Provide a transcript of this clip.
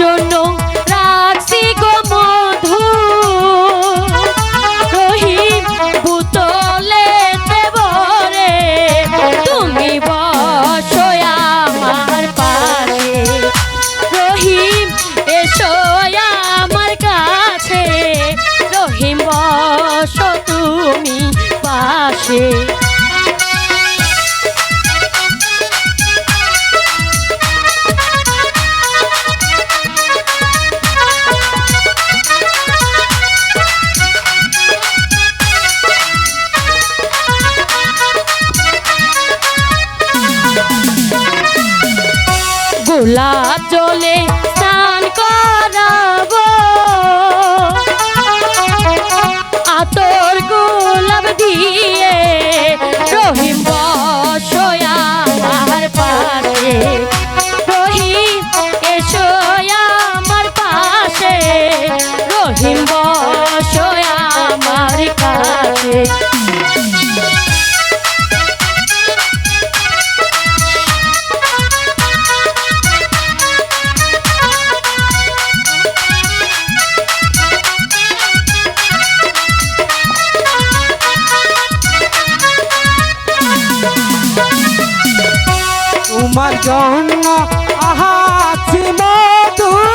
জন্য রাখছি গো মধু। রহিম বুতলেতে ভরে তুমি বসো আমার পাশে। রহিম, এসো আমার কাছে। রহিম, বসো তুমি পাশে। গোলাপ জলে স্নান করাবো। আতর গোলাপ দিয়ে রহিম বসয় আমার পাশে। রহিম, এসো আমার পাশে। রহিম বসয় আমার তোমার জন্য আহা মধু